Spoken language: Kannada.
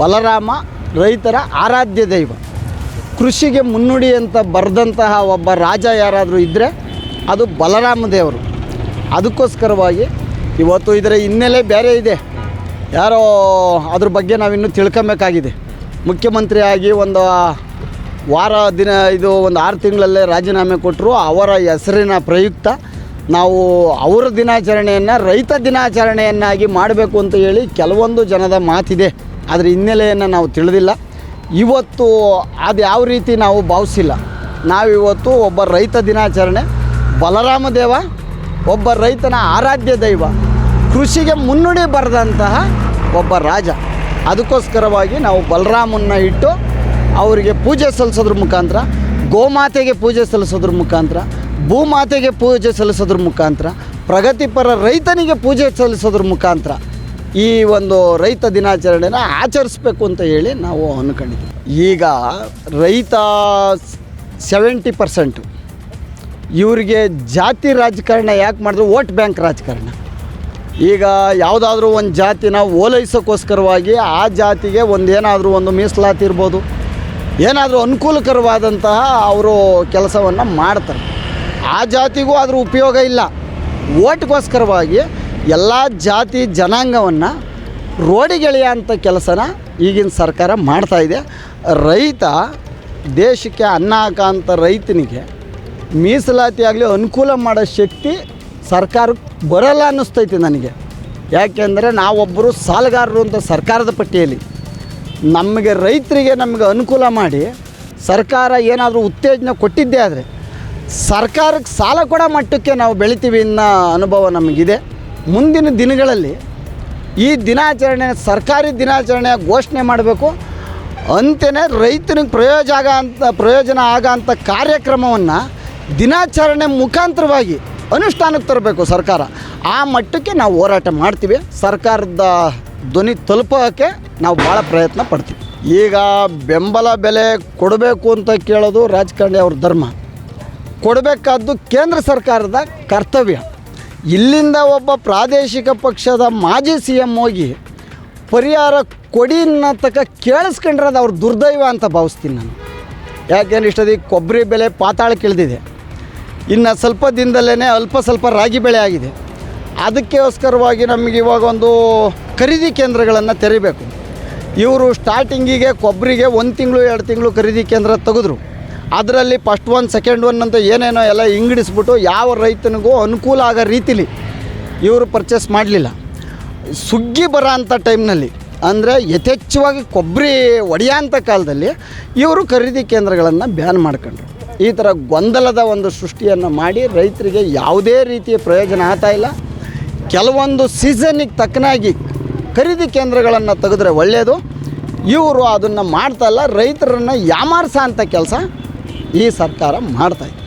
ಬಲರಾಮ, ರೈತರ ಆರಾಧ್ಯ ದೈವ. ಕೃಷಿಗೆ ಮುನ್ನುಡಿ ಅಂತ ಬರೆದಂತಹ ಒಬ್ಬ ರಾಜ ಯಾರಾದರೂ ಇದ್ದರೆ ಅದು ಬಲರಾಮ ದೇವರು. ಅದಕ್ಕೋಸ್ಕರವಾಗಿ ಇವತ್ತು ಇದರ ಹಿನ್ನೆಲೆ ಬೇರೆ ಇದೆ. ಯಾರೋ ಅದ್ರ ಬಗ್ಗೆ ನಾವಿನ್ನೂ ತಿಳ್ಕೊಬೇಕಾಗಿದೆ. ಮುಖ್ಯಮಂತ್ರಿ ಆಗಿ ಒಂದು ವಾರ ದಿನ ಇದು ಒಂದು ಆರು ತಿಂಗಳಲ್ಲೇ ರಾಜೀನಾಮೆ ಕೊಟ್ಟರು ಅವರ ಹೆಸರಿನ ಪ್ರಯುಕ್ತ ನಾವು ಅವರ ದಿನಾಚರಣೆಯನ್ನು ರೈತ ದಿನಾಚರಣೆಯನ್ನಾಗಿ ಮಾಡಬೇಕು ಅಂತ ಹೇಳಿ ಕೆಲವೊಂದು ಜನದ ಮಾತಿದೆ. ಅದರ ಹಿನ್ನೆಲೆಯನ್ನು ನಾವು ತಿಳಿದಿಲ್ಲ. ಇವತ್ತು ಅದು ಯಾವ ರೀತಿ ನಾವು ಭಾವಿಸಿಲ್ಲ. ನಾವಿವತ್ತು ಒಬ್ಬ ರೈತ ದಿನಾಚರಣೆ, ಬಲರಾಮ ದೇವ, ಒಬ್ಬ ರೈತನ ಆರಾಧ್ಯ ದೈವ, ಕೃಷಿಗೆ ಮುನ್ನುಡಿ ಬರೆದಂತಹ ಒಬ್ಬ ರಾಜ. ಅದಕ್ಕೋಸ್ಕರವಾಗಿ ನಾವು ಬಲರಾಮನ್ನ ಇಟ್ಟು ಅವರಿಗೆ ಪೂಜೆ ಸಲ್ಲಿಸೋದ್ರ ಮುಖಾಂತರ, ಗೋಮಾತೆಗೆ ಪೂಜೆ ಸಲ್ಲಿಸೋದ್ರ ಮುಖಾಂತರ, ಭೂಮಾತೆಗೆ ಪೂಜೆ ಸಲ್ಲಿಸೋದ್ರ ಮುಖಾಂತರ, ಪ್ರಗತಿಪರ ರೈತನಿಗೆ ಪೂಜೆ ಸಲ್ಲಿಸೋದ್ರ ಮುಖಾಂತರ ಈ ಒಂದು ರೈತ ದಿನಾಚರಣೆನ ಆಚರಿಸ್ಬೇಕು ಅಂತ ಹೇಳಿ ನಾವು ಅಂದ್ಕೊಂಡಿದ್ದೀವಿ ಈಗ ರೈತ ಸೆವೆಂಟಿ ಪರ್ಸೆಂಟು ಇವರಿಗೆ ಜಾತಿ ರಾಜಕಾರಣ ಯಾಕೆ ಮಾಡಿದ್ರು? ವೋಟ್ ಬ್ಯಾಂಕ್ ರಾಜಕಾರಣ. ಈಗ ಯಾವುದಾದ್ರೂ ಒಂದು ಜಾತಿನ ಓಲೈಸೋಕ್ಕೋಸ್ಕರವಾಗಿ ಆ ಜಾತಿಗೆ ಒಂದು ಏನಾದರೂ ಒಂದು ಮೀಸಲಾತಿ ಇರ್ಬೋದು. ಏನಾದರೂ ಅನುಕೂಲಕರವಾದಂತಹ ಅವರು ಕೆಲಸವನ್ನು ಮಾಡ್ತಾರೆ. ಆ ಜಾತಿಗೂ ಅದ್ರ ಉಪಯೋಗ ಇಲ್ಲ. ಓಟ್ಗೋಸ್ಕರವಾಗಿ ಎಲ್ಲ ಜಾತಿ ಜನಾಂಗವನ್ನು ರೋಡಿಗೆಳೆಯ ಅಂಥ ಕೆಲಸನ ಈಗಿನ ಸರ್ಕಾರ ಮಾಡ್ತಾಯಿದೆ ರೈತ ದೇಶಕ್ಕೆ ಅನ್ನ ಹಾಕೋಂಥ ರೈತನಿಗೆ ಮೀಸಲಾತಿ ಆಗಲಿ ಅನುಕೂಲ ಮಾಡೋ ಶಕ್ತಿ ಸರ್ಕಾರಕ್ಕೆ ಬರಲ್ಲ ಅನ್ನಿಸ್ತೈತಿ ನನಗೆ. ಯಾಕೆಂದರೆ ನಾವೊಬ್ಬರು ಸಾಲಗಾರರು ಅಂತ ಸರ್ಕಾರದ ಪಟ್ಟಿಯಲ್ಲಿ. ನಮಗೆ ರೈತರಿಗೆ ನಮಗೆ ಅನುಕೂಲ ಮಾಡಿ ಸರ್ಕಾರ ಏನಾದರೂ ಉತ್ತೇಜನ ಕೊಟ್ಟಿದ್ದೇ ಆದರೆ ಸರ್ಕಾರಕ್ಕೆ ಸಾಲ ಕೊಡೋ ಮಟ್ಟಕ್ಕೆ ನಾವು ಬೆಳಿತೀವಿ ಅನ್ನೋ ಅನುಭವ ನಮಗಿದೆ. ಮುಂದಿನ ದಿನಗಳಲ್ಲಿ ಈ ದಿನಾಚರಣೆ ಸರ್ಕಾರಿ ದಿನಾಚರಣೆ ಘೋಷಣೆ ಮಾಡಬೇಕು. ಅಂತೆಯೇ ರೈತನಿಗೆ ಪ್ರಯೋಜನ ಆಗ ಅಂತ, ಪ್ರಯೋಜನ ಆಗೋಂಥ ಕಾರ್ಯಕ್ರಮವನ್ನು ದಿನಾಚರಣೆ ಮುಖಾಂತರವಾಗಿ ಅನುಷ್ಠಾನಕ್ಕೆ ತರಬೇಕು ಸರ್ಕಾರ. ಆ ಮಟ್ಟಕ್ಕೆ ನಾವು ಹೋರಾಟ ಮಾಡ್ತೀವಿ. ಸರ್ಕಾರದ ಧ್ವನಿ ತಲುಪೋಕ್ಕೆ ನಾವು ಭಾಳ ಪ್ರಯತ್ನ ಪಡ್ತೀವಿ. ಈಗ ಬೆಂಬಲ ಬೆಲೆ ಕೊಡಬೇಕು ಅಂತ ಕೇಳೋದು ರಾಜಕಾರಣಿ ಅವ್ರ ಧರ್ಮ. ಕೊಡಬೇಕಾದ್ದು ಕೇಂದ್ರ ಸರ್ಕಾರದ ಕರ್ತವ್ಯ. ಇಲ್ಲಿಂದ ಒಬ್ಬ ಪ್ರಾದೇಶಿಕ ಪಕ್ಷದ ಮಾಜಿ ಸಿ ಎಂ ಹೋಗಿ ಪರಿಹಾರ ಕೊಡಿ ಅನ್ನತಕ್ಕ ಕೇಳಿಸ್ಕೊಂಡ್ರೆ ಅದು ಅವ್ರ ದುರ್ದೈವ ಅಂತ ಭಾವಿಸ್ತೀನಿ ನಾನು. ಯಾಕೆಂದ್ರೆ ಇಷ್ಟೊತ್ತಿಗೆ ಕೊಬ್ಬರಿ ಬೆಲೆ ಪಾತಾಳಕ್ಕಿಳಿದಿದೆ ಇನ್ನು ಸ್ವಲ್ಪ ದಿನದಲ್ಲೇ ಅಲ್ಪ ಸ್ವಲ್ಪ ರಾಗಿ ಬೆಳೆ ಆಗಿದೆ. ಅದಕ್ಕೋಸ್ಕರವಾಗಿ ನಮಗೆ ಇವಾಗ ಒಂದು ಖರೀದಿ ಕೇಂದ್ರಗಳನ್ನು ತೆರಿಬೇಕು. ಇವರು ಸ್ಟಾರ್ಟಿಂಗಿಗೆ ಕೊಬ್ಬರಿಗೆ ಒಂದು ತಿಂಗಳು, ಎರಡು ತಿಂಗಳು ಖರೀದಿ ಕೇಂದ್ರ ತೆಗೆದ್ರು. ಅದರಲ್ಲಿ ಫಸ್ಟ್ ಒನ್ ಸೆಕೆಂಡ್ ಒನ್ ಅಂತ ಏನೇನೋ ಎಲ್ಲ ಇಂಗಡಿಸ್ಬಿಟ್ಟು ಯಾವ ರೈತನಿಗೂ ಅನುಕೂಲ ಆಗೋ ರೀತಿಲಿ ಇವರು ಪರ್ಚೇಸ್ ಮಾಡಲಿಲ್ಲ. ಸುಗ್ಗಿ ಬರೋ ಅಂಥ ಟೈಮ್ನಲ್ಲಿ ಅಂದರೆ ಯಥೇಚ್ಛವಾಗಿ ಕೊಬ್ಬರಿ ಒಡೆಯೋಂಥ ಕಾಲದಲ್ಲಿ ಇವರು ಖರೀದಿ ಕೇಂದ್ರಗಳನ್ನು ಬ್ಯಾನ್ ಮಾಡ್ಕೊಂಡ್ರು. ಈ ಥರ ಗೊಂದಲದ ಒಂದು ಸೃಷ್ಟಿಯನ್ನು ಮಾಡಿ ರೈತರಿಗೆ ಯಾವುದೇ ರೀತಿಯ ಪ್ರಯೋಜನ ಆಗ್ತಾ ಇಲ್ಲ. ಕೆಲವೊಂದು ಸೀಸನ್ನಿಗೆ ತಕ್ಕನಾಗಿ ಖರೀದಿ ಕೇಂದ್ರಗಳನ್ನು ತೆಗೆದ್ರೆ ಒಳ್ಳೆಯದು ಇವರು ಅದನ್ನು ಮಾಡ್ತಾ ಇಲ್ಲ. ರೈತರನ್ನು ಯಾಮಾರ್ಸ ಅಂಥ ಕೆಲಸ ಈ ಸರ್ಕಾರ ಮಾಡ್ತಾಯಿದೆ